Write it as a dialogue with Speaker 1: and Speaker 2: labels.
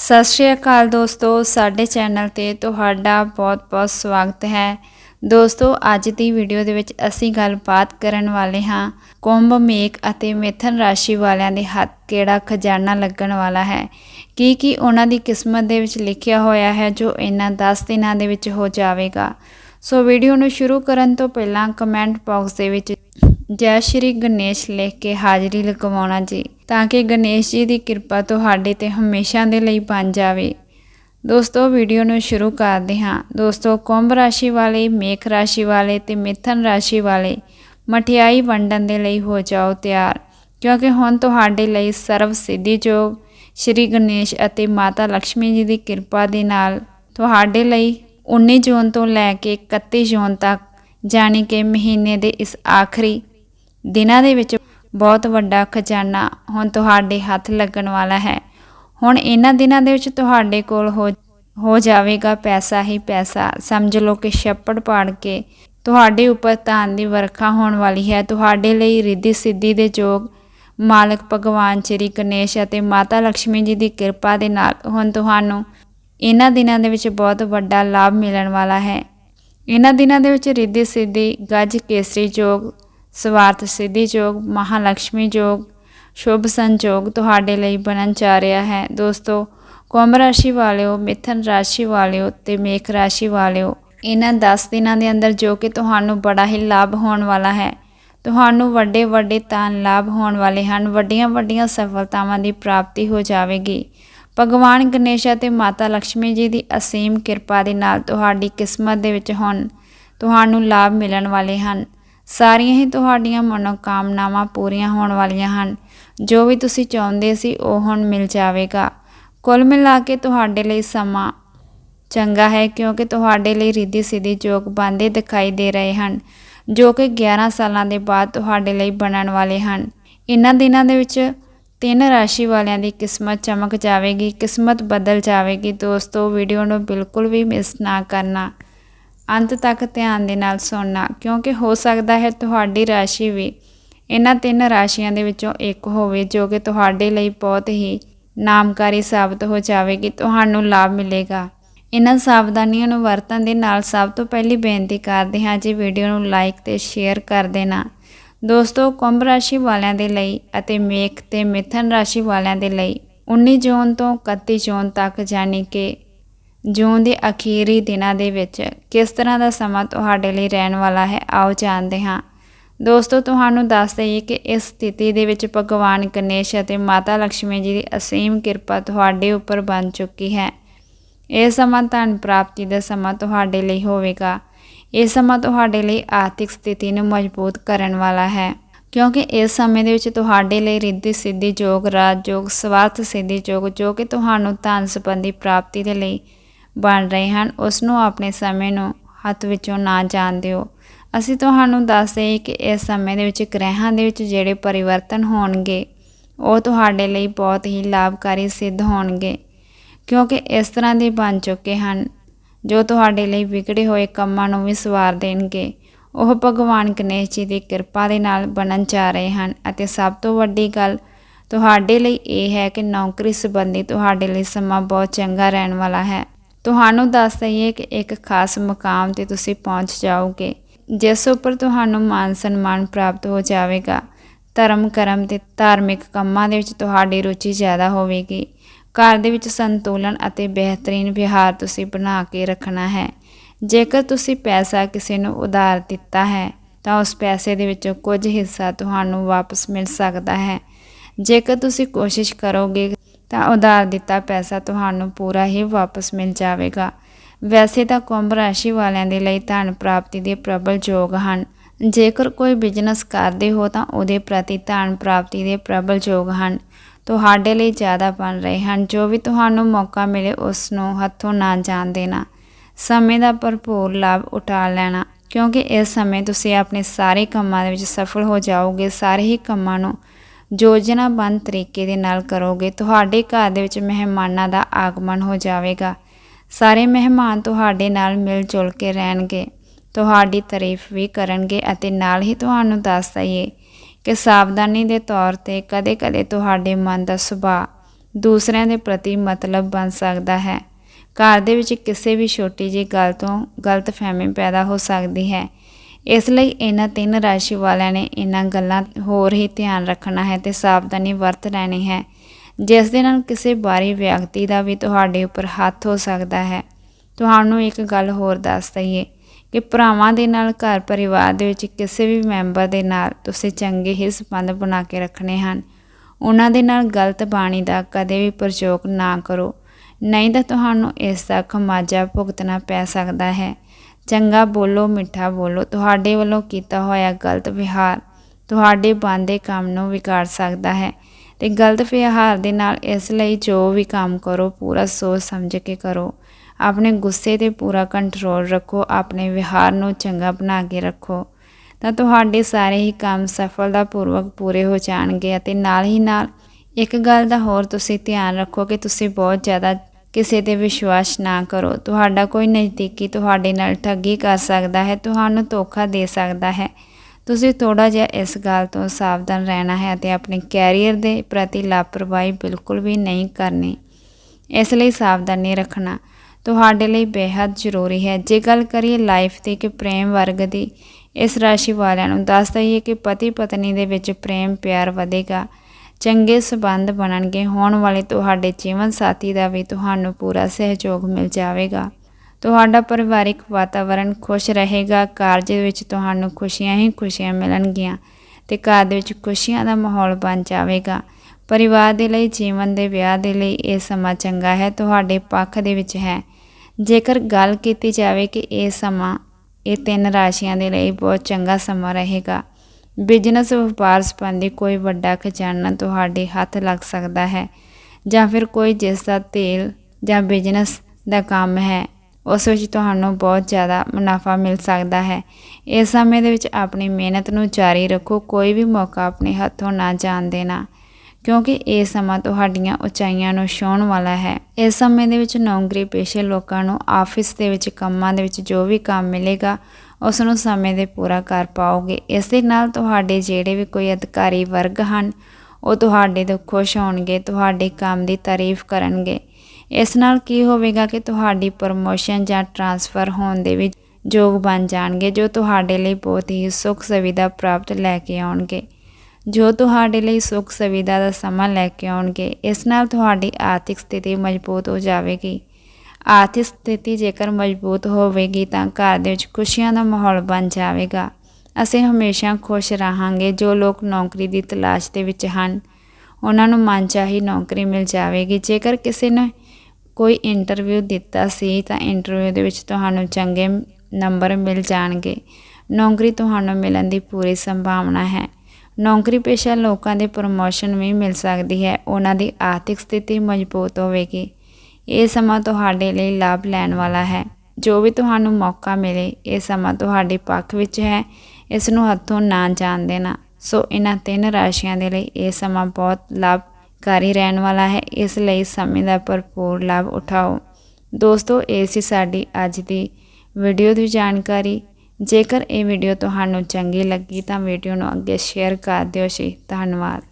Speaker 1: ਸਤਿ ਸ਼੍ਰੀ ਅਕਾਲ ਦੋਸਤੋ, ਸਾਡੇ ਚੈਨਲ ਤੇ ਤੁਹਾਡਾ ਬਹੁਤ-ਬਹੁਤ ਸਵਾਗਤ ਹੈ। ਦੋਸਤੋ, ਅੱਜ ਦੀ ਵੀਡੀਓ ਦੇ ਵਿੱਚ ਅਸੀਂ ਗੱਲਬਾਤ ਕਰਨ ਵਾਲੇ ਹਾਂ ਕੁੰਭ ਮੇਖ ਅਤੇ ਮਿਥਨ ਰਾਸ਼ੀ ਵਾਲਿਆਂ ਦੇ ਹੱਥ ਕਿਹੜਾ ਖਜ਼ਾਨਾ ਲੱਗਣ ਵਾਲਾ ਹੈ। ਕੀ ਕੀ ਉਹਨਾਂ ਦੀ ਕਿਸਮਤ ਦੇ ਵਿੱਚ ਲਿਖਿਆ ਹੋਇਆ ਹੈ ਜੋ ਇਹਨਾਂ 10 ਦਿਨਾਂ ਦੇ ਵਿੱਚ ਹੋ ਜਾਵੇਗਾ। ਸੋ ਵੀਡੀਓ ਨੂੰ ਸ਼ੁਰੂ ਕਰਨ ਤੋਂ ਪਹਿਲਾਂ ਕਮੈਂਟ ਬਾਕਸ ਦੇ ਵਿੱਚ ਜੈ ਸ਼੍ਰੀ ਗਣੇਸ਼ ਲਿਖ ਕੇ ਹਾਜ਼ਰੀ ਲਗਵਾਉਣਾ ਜੀ, ਤਾਂ ਕਿ ਗਣੇਸ਼ ਜੀ ਦੀ ਕਿਰਪਾ ਤੁਹਾਡੇ ਤੇ ਹਮੇਸ਼ਾ ਦੇ ਲਈ ਬਣ ਜਾਵੇ। ਦੋਸਤੋ, ਵੀਡੀਓ ਨੂੰ ਸ਼ੁਰੂ ਕਰਦੇ ਹਾਂ। ਦੋਸਤੋ, ਕੁੰਭ ਰਾਸ਼ੀ ਵਾਲੇ, ਮੇਖ ਰਾਸ਼ੀ ਵਾਲੇ ਤੇ ਮਿਥਨ ਰਾਸ਼ੀ ਵਾਲੇ ਮਠਿਆਈ ਵੰਡਣ ਦੇ ਲਈ ਹੋ ਜਾਓ ਤਿਆਰ, ਕਿਉਂਕਿ ਹੁਣ ਤੁਹਾਡੇ ਲਈ ਸਰਵ ਸਿੱਧੀ ਜੋਗ ਸ਼੍ਰੀ ਗਣੇਸ਼ ਅਤੇ ਮਾਤਾ ਲక్ష్ਮੀ ਜੀ ਦੀ ਕਿਰਪਾ ਦੇ ਨਾਲ ਤੁਹਾਡੇ ਲਈ 19 ਜੂਨ ਤੋਂ ਲੈ ਕੇ 31 ਜੂਨ ਤੱਕ, ਜਾਣੀ ਕਿ ਮਹੀਨੇ ਦੇ ਇਸ ਆਖਰੀ ਦਿਨਾਂ ਦੇ ਵਿੱਚ ਬਹੁਤ ਵੱਡਾ ਖਜ਼ਾਨਾ ਹੁਣ ਤੁਹਾਡੇ ਹੱਥ ਲੱਗਣ ਵਾਲਾ ਹੈ। ਹੁਣ ਇਹਨਾਂ ਦਿਨਾਂ ਦੇ ਵਿੱਚ ਤੁਹਾਡੇ ਕੋਲ ਹੋ ਹੋ ਜਾਵੇਗਾ ਪੈਸਾ ਹੀ ਪੈਸਾ। ਸਮਝ ਲਓ ਕਿ ਛੱਪੜ ਪਾੜ ਕੇ ਤੁਹਾਡੇ ਉੱਪਰ ਧਨ ਦੀ ਵਰਖਾ ਹੋਣ ਵਾਲੀ ਹੈ। ਤੁਹਾਡੇ ਲਈ ਰਿੱਧੀ ਸਿੱਧੀ ਦੇ ਜੋਗ ਮਾਲਕ ਭਗਵਾਨ ਸ਼੍ਰੀ ਗਣੇਸ਼ ਅਤੇ ਮਾਤਾ ਲక్ష్ਮੀ ਜੀ ਦੀ ਕਿਰਪਾ ਦੇ ਨਾਲ ਹੁਣ ਤੁਹਾਨੂੰ ਇਹਨਾਂ ਦਿਨਾਂ ਦੇ ਵਿੱਚ ਬਹੁਤ ਵੱਡਾ ਲਾਭ ਮਿਲਣ ਵਾਲਾ ਹੈ। ਇਹਨਾਂ ਦਿਨਾਂ ਦੇ ਵਿੱਚ ਰਿੱਧੀ ਸਿੱਧੀ ਗੱਜ ਕੇਸਰੀ ਜੋਗ ਸਵਾਰਥ ਸਿੱਧੀ ਯੋਗ ਮਹਾਲక్ష్ਮੀ ਯੋਗ ਸ਼ੁਭ ਸੰਜੋਗ ਤੁਹਾਡੇ ਲਈ ਬਣਨ ਜਾ ਰਿਹਾ ਹੈ। ਦੋਸਤੋ, ਕੁੰਭ ਰਾਸ਼ੀ ਵਾਲਿਓ, ਮਿਥਨ ਰਾਸ਼ੀ ਵਾਲਿਓ ਤੇ ਮੇਖ ਰਾਸ਼ੀ ਵਾਲਿਓ, ਇਹਨਾਂ 10 ਦਿਨਾਂ ਦੇ ਅੰਦਰ ਜੋ ਕਿ ਤੁਹਾਨੂੰ ਬੜਾ ਹੀ ਲਾਭ ਹੋਣ ਵਾਲਾ ਹੈ। ਤੁਹਾਨੂੰ ਵੱਡੇ ਵੱਡੇ ਤਾਨ ਲਾਭ ਹੋਣ ਵਾਲੇ ਹਨ ਵੱਡੀਆਂ ਵੱਡੀਆਂ ਸਫਲਤਾਵਾਂ ਦੀ ਪ੍ਰਾਪਤੀ ਹੋ ਜਾਵੇਗੀ। ਭਗਵਾਨ ਗਣੇਸ਼ਾ ਅਤੇ ਮਾਤਾ ਲక్ష్ਮੀ ਜੀ ਦੀ ਅਸੀਮ ਕਿਰਪਾ ਦੇ ਨਾਲ ਤੁਹਾਡੀ ਕਿਸਮਤ ਦੇ ਵਿੱਚ ਹੁਣ ਤੁਹਾਨੂੰ ਲਾਭ ਮਿਲਣ ਵਾਲੇ ਹਨ। ਸਾਰੀਆਂ ਹੀ ਤੁਹਾਡੀਆਂ ਮਨੋਕਾਮਨਾਵਾਂ ਪੂਰੀਆਂ ਹੋਣ ਵਾਲੀਆਂ ਹਨ। ਜੋ ਵੀ ਤੁਸੀਂ ਚਾਹੁੰਦੇ ਸੀ, ਉਹ ਹੁਣ ਮਿਲ ਜਾਵੇਗਾ। ਕੁੱਲ ਮਿਲਾ ਕੇ ਤੁਹਾਡੇ ਲਈ ਸਮਾਂ ਚੰਗਾ ਹੈ, ਕਿਉਂਕਿ ਤੁਹਾਡੇ ਲਈ ਰਿੱਧੀ ਸਿੱਧੀ ਜੋਗ ਬੰਦੇ ਦਿਖਾਈ ਦੇ ਰਹੇ ਹਨ, ਜੋ ਕਿ 11 ਸਾਲਾਂ ਦੇ ਬਾਅਦ ਤੁਹਾਡੇ ਲਈ ਬਣਨ ਵਾਲੇ ਹਨ। ਇਹਨਾਂ ਦਿਨਾਂ ਦੇ ਵਿੱਚ ਤਿੰਨ ਰਾਸ਼ੀ ਵਾਲਿਆਂ ਦੀ ਕਿਸਮਤ ਚਮਕ ਜਾਵੇਗੀ, ਕਿਸਮਤ ਬਦਲ ਜਾਵੇਗੀ। ਦੋਸਤੋ, ਵੀਡੀਓ ਨੂੰ ਬਿਲਕੁਲ ਵੀ ਮਿਸ ਨਾ ਕਰਨਾ। ਅੰਤ ਤੱਕ ਧਿਆਨ ਦੇ ਨਾਲ ਸੁਣਨਾ, ਕਿਉਂਕਿ ਹੋ ਸਕਦਾ ਹੈ ਤੁਹਾਡੀ ਰਾਸ਼ੀ ਵੀ ਇਹਨਾਂ ਤਿੰਨ ਰਾਸ਼ੀਆਂ ਦੇ ਵਿੱਚੋਂ ਇੱਕ ਹੋਵੇ, ਜੋ ਕਿ ਤੁਹਾਡੇ ਲਈ ਬਹੁਤ ਹੀ ਨਾਮਕਾਰੀ ਸਾਬਤ ਹੋ ਜਾਵੇਗੀ, ਤੁਹਾਨੂੰ ਲਾਭ ਮਿਲੇਗਾ। ਇਹਨਾਂ ਸਾਵਧਾਨੀਆਂ ਨੂੰ ਵਰਤਣ ਦੇ ਨਾਲ ਸਭ ਤੋਂ ਪਹਿਲੀ ਬੇਨਤੀ ਕਰਦੇ ਹਾਂ ਜੀ, ਵੀਡੀਓ ਨੂੰ ਲਾਈਕ ਤੇ ਸ਼ੇਅਰ ਕਰ ਦੇਣਾ। ਦੋਸਤੋ, ਕੁੰਭ ਰਾਸ਼ੀ ਵਾਲਿਆਂ ਦੇ ਲਈ ਅਤੇ ਮੇਖ ਤੇ ਮਿਥਨ ਰਾਸ਼ੀ ਵਾਲਿਆਂ ਦੇ ਲਈ 19 ਜੂਨ ਤੋਂ 31 ਜੂਨ ਤੱਕ ਜਾਨੀ ਕਿ ਜੂਨ ਦੇ ਅਖੀਰੀ ਦਿਨਾਂ ਦੇ ਵਿੱਚ ਕਿਸ ਤਰ੍ਹਾਂ ਦਾ ਸਮਾਂ ਤੁਹਾਡੇ ਲਈ ਰਹਿਣ ਵਾਲਾ ਹੈ, ਆਓ ਜਾਣਦੇ ਹਾਂ। ਦੋਸਤੋ, ਤੁਹਾਨੂੰ ਦੱਸ ਦਈਏ ਕਿ ਇਸ ਸਥਿਤੀ ਦੇ ਵਿੱਚ ਭਗਵਾਨ ਗਣੇਸ਼ ਅਤੇ ਮਾਤਾ ਲక్ష్ਮੀ ਜੀ ਦੀ ਅਸੀਮ ਕਿਰਪਾ ਤੁਹਾਡੇ ਉੱਪਰ ਬਣ ਚੁੱਕੀ ਹੈ। ਇਹ ਸਮਾਂ ਧਨ ਪ੍ਰਾਪਤੀ ਦਾ ਸਮਾਂ ਤੁਹਾਡੇ ਲਈ ਹੋਵੇਗਾ। ਇਹ ਸਮਾਂ ਤੁਹਾਡੇ ਲਈ ਆਰਥਿਕ ਸਥਿਤੀ ਨੂੰ ਮਜ਼ਬੂਤ ਕਰਨ ਵਾਲਾ ਹੈ। ਕਿਉਂਕਿ ਇਸ ਸਮੇਂ ਦੇ ਵਿੱਚ ਤੁਹਾਡੇ ਲਈ ਰਿੱਧੀ ਸਿੱਧੀ ਯੋਗ ਰਾਜ ਯੋਗ ਸਵਾਰਥ ਸਿੱਧੀ ਯੋਗ ਜੋ ਕਿ ਤੁਹਾਨੂੰ ਧਨ ਸੰਬੰਧੀ ਪ੍ਰਾਪਤੀ ਦੇ ਲਈ ਬਣ ਰਹੇ ਹਨ ਉਸ ਨੂੰ ਆਪਣੇ ਸਮੇਂ ਨੂੰ ਹੱਥ ਵਿੱਚੋਂ ਨਾ ਜਾਣ ਦਿਓ। ਅਸੀਂ ਤੁਹਾਨੂੰ ਦੱਸ ਦੱਸਦੇ ਕਿ ਇਸ ਸਮੇਂ ਦੇ ਵਿੱਚ ਗ੍ਰਹਿਾਂ ਦੇ ਵਿੱਚ ਜਿਹੜੇ ਪਰਿਵਰਤਨ ਹੋਣਗੇ, ਉਹ ਤੁਹਾਡੇ ਲਈ ਬਹੁਤ ਹੀ ਲਾਭਕਾਰੀ ਸਿੱਧ ਹੋਣਗੇ, ਕਿਉਂਕਿ ਇਸ ਤਰ੍ਹਾਂ ਦੇ ਬਣ ਚੁੱਕੇ ਹਨ, ਜੋ ਤੁਹਾਡੇ ਲਈ ਵਿਗੜੇ ਹੋਏ ਕੰਮਾਂ ਨੂੰ ਵੀ ਸਵਾਰ ਦੇਣਗੇ। ਉਹ ਭਗਵਾਨ ਗਣੇਸ਼ ਜੀ ਦੀ ਕਿਰਪਾ ਦੇ ਨਾਲ ਬਣਨ ਜਾ ਰਹੇ ਹਨ ਅਤੇ ਸਭ ਤੋਂ ਵੱਡੀ ਗੱਲ ਤੁਹਾਡੇ ਲਈ ਇਹ ਹੈ ਕਿ ਨੌਕਰੀ ਸੰਬੰਧੀ ਤੁਹਾਡੇ ਲਈ ਸਮਾਂ ਬਹੁਤ ਚੰਗਾ ਰਹਿਣ ਵਾਲਾ ਹੈ। ਤੁਹਾਨੂੰ ਦੱਸ ਦਈਏ ਕਿ ਇੱਕ ਖਾਸ ਮੁਕਾਮ ਤੇ ਤੁਸੀਂ ਪਹੁੰਚ ਜਾਓਗੇ। ਜਿਸ ਉੱਪਰ ਤੁਹਾਨੂੰ ਮਾਨ ਸਨਮਾਨ ਪ੍ਰਾਪਤ ਹੋ ਜਾਵੇਗਾ। ਧਰਮ, ਕਰਮ ਤੇ ਧਾਰਮਿਕ ਕੰਮਾਂ ਦੇ ਵਿੱਚ ਤੁਹਾਡੀ ਰੁਚੀ ਜ਼ਿਆਦਾ ਹੋਵੇਗੀ। ਘਰ ਦੇ ਵਿੱਚ ਸੰਤੁਲਨ ਅਤੇ ਬਿਹਤਰੀਨ ਵਿਹਾਰ ਤੁਸੀਂ ਬਣਾ ਕੇ ਰੱਖਣਾ ਹੈ। ਜੇਕਰ ਤੁਸੀਂ ਪੈਸਾ ਕਿਸੇ ਨੂੰ ਉਧਾਰ ਦਿੱਤਾ ਹੈ, ਤਾਂ ਉਸ ਪੈਸੇ ਦੇ ਵਿੱਚੋਂ ਕੁਝ ਹਿੱਸਾ ਤੁਹਾਨੂੰ ਵਾਪਸ ਮਿਲ ਸਕਦਾ ਹੈ। ਜੇਕਰ ਤੁਸੀਂ ਕੋਸ਼ਿਸ਼ ਕਰੋਗੇ ਤਾਂ ਉਧਾਰ ਦਿੱਤਾ ਪੈਸਾ ਤੁਹਾਨੂੰ ਪੂਰਾ ਹੀ ਵਾਪਸ ਮਿਲ ਜਾਵੇਗਾ। ਵੈਸੇ ਤਾਂ ਕੁੰਭ ਰਾਸ਼ੀ ਵਾਲਿਆਂ ਦੇ ਲਈ ਧਨ ਪ੍ਰਾਪਤੀ ਦੇ ਪ੍ਰਬਲ ਯੋਗ ਹਨ। ਜੇਕਰ ਕੋਈ ਬਿਜ਼ਨਸ ਕਰਦੇ ਹੋ ਤਾਂ ਉਹਦੇ ਪ੍ਰਤੀ ਧਨ ਪ੍ਰਾਪਤੀ ਦੇ ਪ੍ਰਬਲ ਯੋਗ ਹਨ। ਤੁਹਾਡੇ ਲਈ ਜ਼ਿਆਦਾ ਬਣ ਰਹੇ ਹਨ। ਜੋ ਵੀ ਤੁਹਾਨੂੰ ਮੌਕਾ ਮਿਲੇ ਉਸ ਨੂੰ ਹੱਥੋਂ ਨਾ ਜਾਣ ਦੇਣਾ। ਸਮੇਂ ਦਾ ਭਰਪੂਰ ਲਾਭ ਉਠਾ ਲੈਣਾ। ਕਿਉਂਕਿ ਇਸ ਸਮੇਂ ਤੁਸੀਂ ਆਪਣੇ ਸਾਰੇ ਕੰਮਾਂ ਦੇ ਵਿੱਚ ਸਫਲ ਹੋ ਜਾਓਗੇ। ਸਾਰੇ ਹੀ ਕੰਮਾਂ ਨੂੰ ਯੋਜਨਾਬੰਦ ਤਰੀਕੇ ਦੇ ਨਾਲ ਕਰੋਗੇ, ਤੁਹਾਡੇ ਘਰ ਦੇ ਵਿੱਚ ਮਹਿਮਾਨਾਂ ਦਾ ਆਗਮਨ ਹੋ ਜਾਵੇਗਾ। ਸਾਰੇ ਮਹਿਮਾਨ ਤੁਹਾਡੇ ਨਾਲ ਮਿਲ ਜੁਲ ਕੇ ਰਹਿਣਗੇ। ਤੁਹਾਡੀ ਤਾਰੀਫ ਵੀ ਕਰਨਗੇ ਅਤੇ ਨਾਲ ਹੀ ਤੁਹਾਨੂੰ ਦੱਸ ਦਈਏ ਕਿ ਸਾਵਧਾਨੀ ਦੇ ਤੌਰ ਤੇ ਕਦੇ-ਕਦੇ ਤੁਹਾਡੇ ਮਨ ਦਾ ਸੁਭਾਅ ਦੂਸਰਿਆਂ ਦੇ ਪ੍ਰਤੀ ਮਤਲਬ ਬਣ ਸਕਦਾ ਹੈ। ਘਰ ਦੇ ਵਿੱਚ ਕਿਸੇ ਵੀ ਛੋਟੀ ਜਿਹੀ ਗੱਲ ਤੋਂ ਗਲਤਫਹਿਮੀ ਪੈਦਾ ਹੋ ਸਕਦੀ ਹੈ। ਇਸ ਲਈ ਇਹਨਾਂ ਤਿੰਨ ਰਾਸ਼ੀ ਵਾਲਿਆਂ ਨੇ ਇਹਨਾਂ ਗੱਲਾਂ ਹੋਰ ਹੀ ਧਿਆਨ ਰੱਖਣਾ ਹੈ ਤੇ ਸਾਵਧਾਨੀ ਵਰਤ ਲੈਣੀ ਹੈ। ਜਿਸ ਦੇ ਨਾਲ ਕਿਸੇ ਬਾਹਰੀ ਵਿਅਕਤੀ ਦਾ ਵੀ ਤੁਹਾਡੇ ਉੱਪਰ ਹੱਥ ਹੋ ਸਕਦਾ ਹੈ। ਤੁਹਾਨੂੰ ਇੱਕ ਗੱਲ ਹੋਰ ਦੱਸ ਦਈਏ ਕਿ ਭਰਾਵਾਂ ਦੇ ਨਾਲ, ਘਰ ਪਰਿਵਾਰ ਦੇ ਵਿੱਚ ਕਿਸੇ ਵੀ ਮੈਂਬਰ ਦੇ ਨਾਲ ਤੁਸੀਂ ਚੰਗੇ ਹੀ ਸੰਬੰਧ ਬਣਾ ਕੇ ਰੱਖਣੇ ਹਨ। ਉਹਨਾਂ ਦੇ ਨਾਲ ਗਲਤ ਬਾਣੀ ਦਾ ਕਦੇ ਵੀ ਪ੍ਰਯੋਗ ਨਾ ਕਰੋ। ਨਹੀਂ ਤਾਂ ਤੁਹਾਨੂੰ ਇਸ ਦਾ ਖਮਾਜਾ ਭੁਗਤਣਾ ਪੈ ਸਕਦਾ ਹੈ। ਚੰਗਾ ਬੋਲੋ, ਮਿੱਠਾ ਬੋਲੋ, ਤੁਹਾਡੇ ਵੱਲੋਂ ਕੀਤਾ ਹੋਇਆ ਗਲਤ ਵਿਹਾਰ ਤੁਹਾਡੇ ਬੰਦੇ ਕੰਮ ਨੂੰ ਵਿਗਾੜ ਸਕਦਾ ਹੈ ਤੇ ਗਲਤ ਵਿਹਾਰ ਦੇ ਨਾਲ ਇਸ ਲਈ ਜੋ ਵੀ ਕੰਮ ਕਰੋ, ਪੂਰਾ ਸੋਚ ਸਮਝ ਕੇ ਕਰੋ। ਆਪਣੇ ਗੁੱਸੇ ਤੇ ਪੂਰਾ ਕੰਟਰੋਲ ਰੱਖੋ, ਆਪਣੇ ਵਿਹਾਰ ਨੂੰ ਚੰਗਾ ਬਣਾ ਕੇ ਰੱਖੋ। ਤਾਂ ਤੁਹਾਡੇ ਸਾਰੇ ਹੀ ਕੰਮ ਸਫਲਤਾਪੂਰਵਕ ਪੂਰੇ ਹੋ ਜਾਣਗੇ ਅਤੇ ਨਾਲ ਹੀ ਨਾਲ ਇੱਕ ਗੱਲ ਦਾ ਹੋਰ ਤੁਸੀਂ ਧਿਆਨ ਰੱਖੋ ਕਿ ਤੁਸੀਂ ਬਹੁਤ ਜ਼ਿਆਦਾ ਕਿਸੇ ਤੇ ਵਿਸ਼ਵਾਸ ਨਾ ਕਰੋ। ਤੁਹਾਡਾ ਕੋਈ ਨਜ਼ਦੀਕੀ ਤੁਹਾਡੇ ਨਾਲ ਠੱਗੀ ਕਰ ਸਕਦਾ ਹੈ, ਤੁਹਾਨੂੰ ਧੋਖਾ ਦੇ ਸਕਦਾ ਹੈ। ਤੁਸੀਂ ਥੋੜਾ ਜਿਹਾ ਇਸ ਗੱਲ ਤੋਂ ਸਾਵਧਾਨ ਰਹਿਣਾ ਹੈ ਅਤੇ ਆਪਣੇ ਕੈਰੀਅਰ ਦੇ ਪ੍ਰਤੀ ਲਾਪਰਵਾਹੀ ਬਿਲਕੁਲ ਵੀ ਨਹੀਂ ਕਰਨੀ। ਇਸ ਲਈ ਸਾਵਧਾਨੀ ਰੱਖਣਾ ਤੁਹਾਡੇ ਲਈ ਬੇहद ਜ਼ਰੂਰੀ ਹੈ। ਜੇ ਗੱਲ ਕਰੀਏ ਲਾਈਫ ਦੀ ਕਿ ਪ੍ਰੇਮ ਵਰਗ ਦੀ, ਇਸ ਰਾਸ਼ੀ ਵਾਲਿਆਂ ਨੂੰ ਦੱਸ ਦਈਏ ਕਿ ਪਤੀ ਪਤਨੀ ਦੇ ਵਿੱਚ ਪ੍ਰੇਮ ਪਿਆਰ ਵਧੇਗਾ। ਚੰਗੇ ਸਬੰਧ ਬਣਨਗੇ, ਹੋਣ ਵਾਲੇ ਤੁਹਾਡੇ ਜੀਵਨ ਸਾਥੀ ਦਾ ਵੀ ਤੁਹਾਨੂੰ ਪੂਰਾ ਸਹਿਯੋਗ ਮਿਲ ਜਾਵੇਗਾ। ਤੁਹਾਡਾ ਪਰਿਵਾਰਿਕ ਵਾਤਾਵਰਣ ਖੁਸ਼ ਰਹੇਗਾ, ਕਾਰਜ ਵਿੱਚ ਤੁਹਾਨੂੰ ਖੁਸ਼ੀਆਂ ਹੀ ਖੁਸ਼ੀਆਂ ਮਿਲਣਗੀਆਂ ਤੇ ਘਰ ਦੇ ਵਿੱਚ ਖੁਸ਼ੀਆਂ ਦਾ ਮਾਹੌਲ ਬਣ ਜਾਵੇਗਾ। ਪਰਿਵਾਰ ਦੇ ਲਈ, ਜੀਵਨ ਦੇ ਵਿਆਹ ਦੇ ਲਈ ਇਹ ਸਮਾਂ ਚੰਗਾ ਹੈ, ਤੁਹਾਡੇ ਪੱਖ ਦੇ ਵਿੱਚ ਹੈ। ਜੇਕਰ ਗੱਲ ਕੀਤੀ ਜਾਵੇ ਕਿ ਇਹ ਸਮਾਂ ਇਹ ਤਿੰਨ ਰਾਸ਼ੀਆਂ ਦੇ ਲਈ ਬਹੁਤ ਚੰਗਾ ਸਮਾਂ ਰਹੇਗਾ। ਬਿਜ਼ਨਸ ਵਪਾਰ ਸੰਬੰਧੀ ਕੋਈ ਵੱਡਾ ਖਜ਼ਾਨਾ ਤੁਹਾਡੇ ਹੱਥ ਲੱਗ ਸਕਦਾ ਹੈ ਜਾਂ ਫਿਰ ਕੋਈ ਜਿਸ ਦਾ ਤੇਲ ਜਾਂ ਬਿਜ਼ਨਸ ਦਾ ਕੰਮ ਹੈ, ਉਸ ਵਿੱਚ ਤੁਹਾਨੂੰ ਬਹੁਤ ਜ਼ਿਆਦਾ ਮੁਨਾਫਾ ਮਿਲ ਸਕਦਾ ਹੈ। ਇਸ ਸਮੇਂ ਦੇ ਵਿੱਚ ਆਪਣੀ ਮਿਹਨਤ ਨੂੰ ਜਾਰੀ ਰੱਖੋ, ਕੋਈ ਵੀ ਮੌਕਾ ਆਪਣੇ ਹੱਥੋਂ ਨਾ ਜਾਣ ਦੇਣਾ, ਕਿਉਂਕਿ ਇਹ ਸਮਾਂ ਤੁਹਾਡੀਆਂ ਉਚਾਈਆਂ ਨੂੰ ਛੋਣ ਵਾਲਾ ਹੈ। ਇਸ ਸਮੇਂ ਦੇ ਵਿੱਚ ਨੌਕਰੀ ਪੇਸ਼ੇ ਲੋਕਾਂ ਨੂੰ ਆਫਿਸ ਦੇ ਵਿੱਚ ਕੰਮਾਂ ਦੇ ਵਿੱਚ ਜੋ ਵੀ ਕੰਮ ਮਿਲੇਗਾ ਉਸ ਨੂੰ ਸਮੇਂ ਦੇ ਪੂਰਾ ਕਰ ਪਾਓਗੇ। ਇਸ ਦੇ ਨਾਲ ਤੁਹਾਡੇ ਜਿਹੜੇ ਵੀ ਕੋਈ ਅਧਿਕਾਰੀ ਵਰਗ ਹਨ, ਉਹ ਤੁਹਾਡੇ ਤੋਂ ਖੁਸ਼ ਹੋਣਗੇ, ਤੁਹਾਡੇ ਕੰਮ ਦੀ ਤਾਰੀਫ ਕਰਨਗੇ। ਇਸ ਨਾਲ ਕੀ ਹੋਵੇਗਾ ਕਿ ਤੁਹਾਡੀ ਪ੍ਰਮੋਸ਼ਨ ਜਾਂ ਟਰਾਂਸਫਰ ਹੋਣ ਦੇ ਵਿੱਚ ਯੋਗ ਬਣ ਜਾਣਗੇ, ਜੋ ਤੁਹਾਡੇ ਲਈ ਬਹੁਤ ਹੀ ਸੁੱਖ ਸੁਵਿਧਾ ਪ੍ਰਾਪਤ ਲੈ ਕੇ ਆਉਣਗੇ। ਜੋ ਤੁਹਾਡੇ ਲਈ ਸੁੱਖ ਸੁਵਿਧਾ ਦਾ ਸਮਾਂ ਲੈ ਕੇ ਆਉਣਗੇ, ਇਸ ਨਾਲ ਤੁਹਾਡੀ ਆਰਥਿਕ ਸਥਿਤੀ ਮਜ਼ਬੂਤ ਹੋ ਜਾਵੇਗੀ। ਆਰਥਿਕ ਸਥਿਤੀ ਜੇਕਰ ਮਜ਼ਬੂਤ ਹੋਵੇਗੀ ਤਾਂ ਘਰ ਦੇ ਵਿੱਚ ਖੁਸ਼ੀਆਂ ਦਾ ਮਾਹੌਲ ਬਣ ਜਾਵੇਗਾ। ਅਸੀਂ ਹਮੇਸ਼ਾ ਖੁਸ਼ ਰਹਾਂਗੇ ਜੋ ਲੋਕ ਨੌਕਰੀ ਦੀ ਤਲਾਸ਼ ਦੇ ਵਿੱਚ ਹਨ। ਉਹਨਾਂ ਨੂੰ ਮਨਚਾਹੀ ਨੌਕਰੀ ਮਿਲ ਜਾਵੇਗੀ। ਜੇਕਰ ਕਿਸੇ ਨੇ ਕੋਈ ਇੰਟਰਵਿਊ ਦਿੱਤਾ ਸੀ ਤਾਂ ਇੰਟਰਵਿਊ ਦੇ ਵਿੱਚ ਤੁਹਾਨੂੰ ਚੰਗੇ ਨੰਬਰ ਮਿਲ ਜਾਣਗੇ। ਨੌਕਰੀ ਤੁਹਾਨੂੰ ਮਿਲਣ ਦੀ ਪੂਰੀ ਸੰਭਾਵਨਾ ਹੈ। ਨੌਕਰੀ ਪੇਸ਼ਾ ਲੋਕਾਂ ਦੇ ਪ੍ਰਮੋਸ਼ਨ ਵੀ ਮਿਲ ਸਕਦੀ ਹੈ। ਉਹਨਾਂ ਦੀ ਆਰਥਿਕ ਸਥਿਤੀ ਮਜ਼ਬੂਤ ਹੋਵੇਗੀ। ਇਹ ਸਮਾਂ ਤੁਹਾਡੇ ਲਈ ਲਾਭ ਲੈਣ ਵਾਲਾ ਹੈ। ਜੋ ਵੀ ਤੁਹਾਨੂੰ ਮੌਕਾ ਮਿਲੇ, ਇਹ ਸਮਾਂ ਤੁਹਾਡੇ ਪੱਖ ਵਿੱਚ ਹੈ। ਇਸ ਨੂੰ ਹੱਥੋਂ ਨਾ ਜਾਣ ਦੇਣਾ। ਸੋ ਇਹਨਾਂ ਤਿੰਨ ਰਾਸ਼ੀਆਂ ਦੇ ਲਈ ਇਹ ਸਮਾਂ ਬਹੁਤ ਲਾਭਕਾਰੀ ਰਹਿਣ ਵਾਲਾ ਹੈ। ਇਸ ਲਈ ਸਮੇਂ ਦਾ ਭਰਪੂਰ ਲਾਭ ਉਠਾਓ। ਦੋਸਤੋ, ਇਹ ਸੀ ਸਾਡੀ ਅੱਜ ਦੀ ਵੀਡੀਓ ਦੀ ਜਾਣਕਾਰੀ। ਜੇਕਰ ਇਹ ਵੀਡੀਓ ਤੁਹਾਨੂੰ ਚੰਗੀ ਲੱਗੀ ਤਾਂ ਵੀਡੀਓ ਨੂੰ ਅੱਗੇ ਸ਼ੇਅਰ ਕਰ ਦਿਓ ਜੀ। ਧੰਨਵਾਦ।